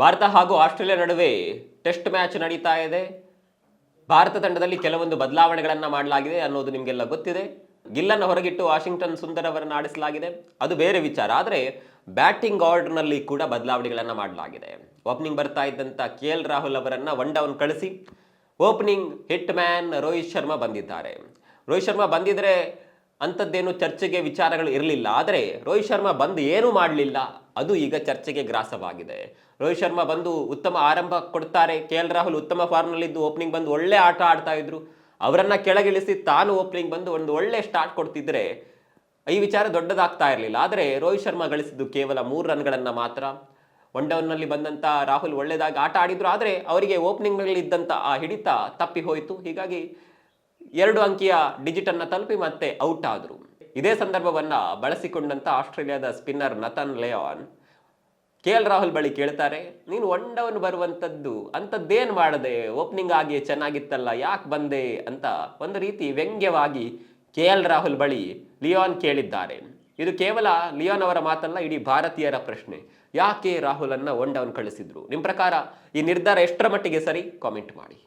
ಭಾರತ ಹಾಗೂ ಆಸ್ಟ್ರೇಲಿಯಾ ನಡುವೆ test match ನಡೀತಾ ಇದೆ. ಭಾರತ ತಂಡದಲ್ಲಿ ಕೆಲವೊಂದು ಬದಲಾವಣೆಗಳನ್ನು ಮಾಡಲಾಗಿದೆ ಅನ್ನೋದು ನಿಮಗೆಲ್ಲ ಗೊತ್ತಿದೆ. ಗಿಲ್ಲನ್ನು ಹೊರಗಿಟ್ಟು ವಾಷಿಂಗ್ಟನ್ ಸುಂದರ್ ಅವರನ್ನು ಆಡಿಸಲಾಗಿದೆ. ಅದು ಬೇರೆ ವಿಚಾರ, ಆದರೆ ಬ್ಯಾಟಿಂಗ್ ಆರ್ಡರ್ನಲ್ಲಿ ಕೂಡ ಬದಲಾವಣೆಗಳನ್ನು ಮಾಡಲಾಗಿದೆ. ಓಪನಿಂಗ್ ಬರ್ತಾ ಇದ್ದಂಥ ಕೆ ಎಲ್ ರಾಹುಲ್ ಅವರನ್ನು ಒನ್ ಡೌನ್ ಕಳಿಸಿ opening hitman Rohit Sharma ಬಂದಿದ್ದಾರೆ. ರೋಹಿತ್ ಶರ್ಮಾ ಬಂದಿದ್ರೆ ಅಂಥದ್ದೇನು ಚರ್ಚೆಗೆ ವಿಚಾರಗಳು ಇರಲಿಲ್ಲ. ಆದರೆ ರೋಹಿತ್ ಶರ್ಮಾ ಬಂದು ಏನೂ ಮಾಡಲಿಲ್ಲ. ಅದು ಈಗ ಚರ್ಚೆಗೆ ಗ್ರಾಸವಾಗಿದೆ. ರೋಹಿತ್ ಶರ್ಮಾ ಬಂದು ಉತ್ತಮ ಆರಂಭ ಕೊಡ್ತಾರೆ. ಕೆ ಎಲ್ ರಾಹುಲ್ ಉತ್ತಮ ಫಾರ್ಮ್ನಲ್ಲಿದ್ದು ಓಪನಿಂಗ್ ಬಂದು ಒಳ್ಳೆ ಆಟ ಆಡ್ತಾ ಇದ್ರು ಅವರನ್ನು ಕೆಳಗಿಳಿಸಿ ತಾನು ಓಪನಿಂಗ್ ಬಂದು ಒಂದು ಒಳ್ಳೆ ಸ್ಟಾರ್ಟ್ ಕೊಡ್ತಿದ್ರೆ ಈ ವಿಚಾರ ದೊಡ್ಡದಾಗ್ತಾ ಇರಲಿಲ್ಲ. ಆದರೆ ರೋಹಿತ್ ಶರ್ಮಾ ಗಳಿಸಿದ್ದು ಕೇವಲ ಮೂರು ರನ್ಗಳನ್ನು ಮಾತ್ರ. ಒನ್ ಡೌನ್ನಲ್ಲಿ ಬಂದಂಥ ರಾಹುಲ್ ಒಳ್ಳೆಯದಾಗಿ ಆಟ ಆಡಿದ್ರು. ಆದರೆ ಅವರಿಗೆ ಓಪನಿಂಗ್ನಲ್ಲಿ ಇದ್ದಂಥ ಆ ಹಿಡಿತ ತಪ್ಪಿ ಹೋಯಿತು. ಹೀಗಾಗಿ ಎರಡು ಅಂಕಿಯ ಡಿಜಿಟ್ ಅನ್ನ ತಲುಪಿ ಮತ್ತೆ ಔಟ್ ಆದರು. ಇದೇ ಸಂದರ್ಭವನ್ನ ಬಳಸಿಕೊಂಡಂತ ಆಸ್ಟ್ರೇಲಿಯಾದ spinner Nathan Lyon K L Rahul ಬಳಿ ಕೇಳ್ತಾರೆ, ನೀನು ಒನ್ ಡೌನ್ ಬರುವಂಥದ್ದು ಅಂಥದ್ದೇನು ಮಾಡದೆ? ಓಪನಿಂಗ್ ಆಗಿ ಚೆನ್ನಾಗಿತ್ತಲ್ಲ, ಯಾಕೆ ಬಂದೆ? ಅಂತ ಒಂದು ರೀತಿ ವ್ಯಂಗ್ಯವಾಗಿ ಕೆ ಎಲ್ ರಾಹುಲ್ ಬಳಿ ಲಿಯಾನ್ ಕೇಳಿದ್ದಾರೆ. ಇದು ಕೇವಲ ಲಿಯಾನ್ ಅವರ ಮಾತಲ್ಲ, ಇಡೀ ಭಾರತೀಯರ ಪ್ರಶ್ನೆ. ಯಾಕೆ ರಾಹುಲನ್ನ ಒನ್ ಡೌನ್ ಕಳಿಸಿದ್ರು? ನಿಮ್ಮ ಪ್ರಕಾರ ಈ ನಿರ್ಧಾರ ಎಷ್ಟರ ಮಟ್ಟಿಗೆ ಸರಿ? ಕಾಮೆಂಟ್ ಮಾಡಿ.